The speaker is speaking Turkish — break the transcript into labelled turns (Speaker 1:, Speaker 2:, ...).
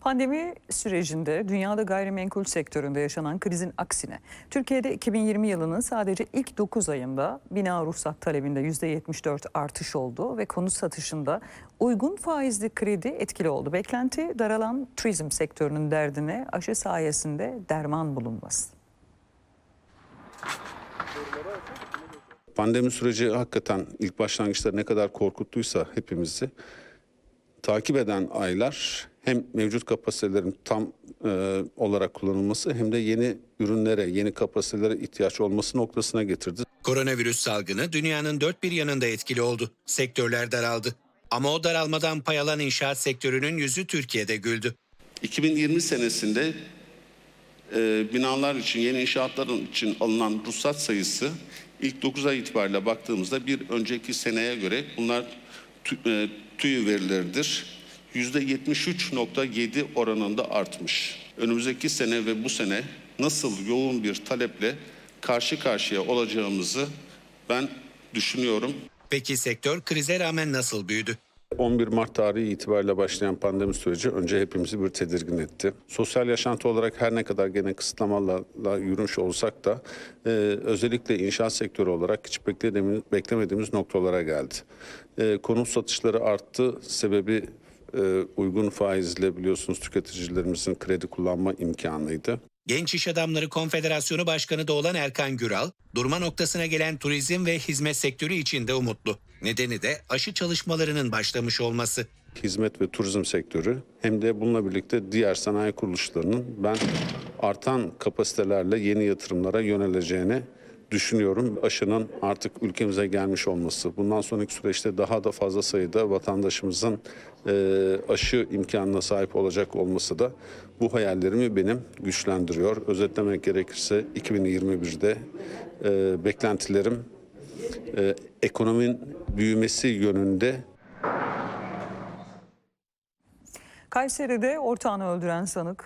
Speaker 1: Pandemi sürecinde dünyada gayrimenkul sektöründe yaşanan krizin aksine Türkiye'de 2020 yılının sadece ilk 9 ayında bina ruhsat talebinde %74 artış oldu ve konut satışında uygun faizli kredi etkili oldu. Beklenti daralan turizm sektörünün derdine aşı sayesinde derman bulunması.
Speaker 2: Pandemi süreci hakikaten ilk başlangıçta ne kadar korkuttuysa hepimizi takip eden aylar hem mevcut kapasitelerin tam e, olarak kullanılması hem de yeni ürünlere, yeni kapasitelere ihtiyaç olması noktasına getirdi.
Speaker 3: Koronavirüs salgını dünyanın dört bir yanında etkili oldu. Sektörler daraldı. Ama o daralmadan pay alan inşaat sektörünün yüzü Türkiye'de güldü.
Speaker 2: 2020 senesinde e, binalar için, yeni inşaatların için alınan ruhsat sayısı ilk 9 ay itibariyle baktığımızda bir önceki seneye göre bunlar tü, e, TÜİ verileridir. %73.7 oranında artmış. Önümüzdeki sene ve bu sene nasıl yoğun bir taleple karşı karşıya olacağımızı ben düşünüyorum.
Speaker 3: Peki sektör krize rağmen nasıl büyüdü?
Speaker 2: 11 Mart tarihi itibariyle başlayan pandemi süreci önce hepimizi bir tedirgin etti. Sosyal yaşantı olarak her ne kadar gene kısıtlamalarla yürümüş olsak da e, özellikle inşaat sektörü olarak hiç beklediğimiz, beklemediğimiz noktalara geldi. E, konut satışları arttı. Sebebi e, uygun faizle biliyorsunuz tüketicilerimizin kredi kullanma imkanıydı.
Speaker 3: Genç İş Adamları Konfederasyonu Başkanı da olan Erkan Güral, durma noktasına gelen turizm ve hizmet sektörü için de umutlu. Nedeni de aşı çalışmalarının başlamış olması.
Speaker 2: hizmet ve turizm sektörü hem de bununla birlikte diğer sanayi kuruluşlarının ben artan kapasitelerle yeni yatırımlara yöneleceğini düşünüyorum. Aşının artık ülkemize gelmiş olması, bundan sonraki süreçte daha da fazla sayıda vatandaşımızın e, aşı imkanına sahip olacak olması da bu hayallerimi benim güçlendiriyor. Özetlemek gerekirse 2021'de e, beklentilerim e, ekonominin büyümesi yönünde
Speaker 1: Kayseri'de ortağını öldüren sanık